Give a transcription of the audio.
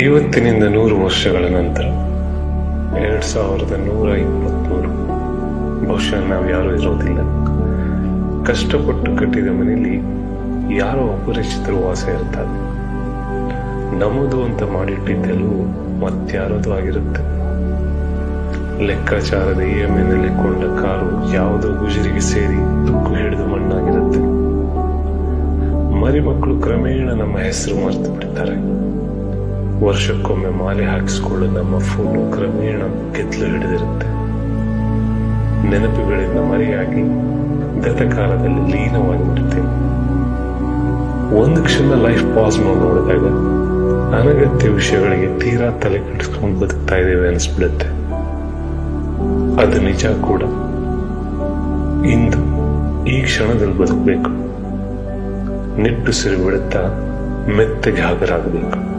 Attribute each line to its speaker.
Speaker 1: ಇವತ್ತಿನಿಂದ ನೂರು ವರ್ಷಗಳ ನಂತರ, ಎರಡ್ ಸಾವಿರದ ನೂರ ಇಪ್ಪತ್ಮೂರು, ಬಹುಶಃ ನಾವು ಯಾರು ಇರೋದಿಲ್ಲ. ಕಷ್ಟಪಟ್ಟು ಕಟ್ಟಿದ ಮನೆಯಲ್ಲಿ ಯಾರೋ ಅಪರಿಚಿತರು ವಾಸ ಇರ್ತಾರೆ. ನಮ್ಮದು ಅಂತ ಮಾಡಿಟ್ಟಿದ್ದೆಲ್ಲೂ ಮತ್ಯಾರದು ಆಗಿರುತ್ತೆ. ಲೆಕ್ಕಾಚಾರದ ಇ ಎಂ ಕೊಂಡ ಕಾರು ಯಾವುದೋ ಗುಜರಿಗೆ ಸೇರಿ ತುಕ್ಕು ಹಿಡಿದು ಮಣ್ಣಾಗಿರುತ್ತೆ. ಮರಿಮಕ್ಕಳು ಕ್ರಮೇಣ ನಮ್ಮ ಹೆಸರು ಮರೆತು ಬಿಡ್ತಾರೆ. ವರ್ಷಕ್ಕೊಮ್ಮೆ ಮಾಲೆ ಹಾಕಿಸಿಕೊಳ್ಳೋ ನಮ್ಮ ಫೋನು ಕ್ರಮೇಣ ಕೆತ್ತಲು ಹಿಡಿದಿರುತ್ತೆ. ನೆನಪುಗಳಿಂದ ಮರೆಯಾಗಿ ಗತಕಾಲದಲ್ಲಿ ಲೀನವಾಗಿ ಬಿಡುತ್ತೇವೆ ಒಂದು ಕ್ಷಣ ಲೈಫ್ ಪಾಸ್ ಮಾಡಿ ನೋಡಿದಾಗ ಅನಗತ್ಯ ವಿಷಯಗಳಿಗೆ ತೀರಾ ತಲೆ ಕೆಡಿಸ್ಕೊಂಡು ಬದುಕ್ತಾ ಇದ್ದೇವೆ ಅನಿಸ್ಬಿಡುತ್ತೆ. ಅದು ನಿಜ ಕೂಡ. ಇಂದು ಈ ಕ್ಷಣದಲ್ಲಿ ಬದುಕಬೇಕು. ನಿಟ್ಟುಸಿರು ಬಿಡುತ್ತಾ ಮೆತ್ತಗೆ ಹಾಗರಾಗಬೇಕು